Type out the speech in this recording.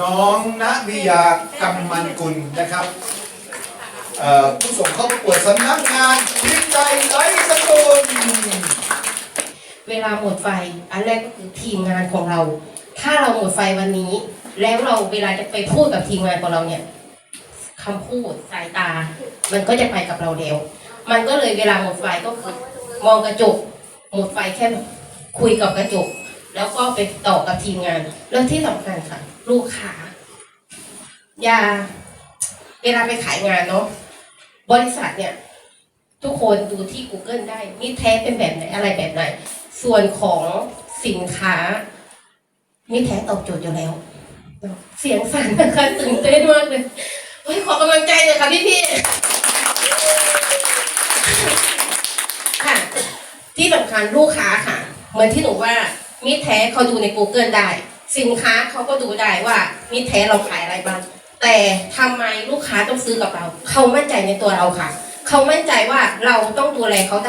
น้องณวิยากำมันกุลนะครับผู้ส่งเข้าประกวดสำนักงานวิจัยไร้สกุลเวลาหมดไฟ อันแรกก็คือทีมงานของเรา ถ้าเราหมดไฟวันนี้ แล้วเราเวลาจะไปพูดกับทีมงานของเราเนี่ยคำพูดสายตา มันก็จะไปกับเราแล้ว มันก็เลยเวลาหมดไฟก็คือ มองกระจก หมดไฟแค่คุยกับกระจก แล้วก็ไปต่อกับทีมงาน แล้วที่สำคัญค่ะ ลูกค้าอย่าเวลาไปขายงานเนาะบริษัทเนี่ย ทุกคนดูที่ Google ได้นี่แท้เป็นแบบไหนอะไรแบบไหน ส่วนของสินค้านี่แท้ตอบโจทย์อยู่แล้ว เสียงสั่นนะคะตื่นเต้นมากเลยเฮ้ยขอกำลังใจเลยค่ะพี่พี่ๆค่ะ ที่สำคัญลูกค้าค่ะ เหมือนที่หนูว่า มิตรแท้เขาดูใน Google ได้ สินค้าเขาก็ดูได้ว่ามิตรแท้เราขายอะไรบ้างแต่ทำไมลูกค้าต้องซื้อกับเรา เขามั่นใจในตัวเราค่ะ เขามั่นใจว่าเราต้องดูแลเขาได้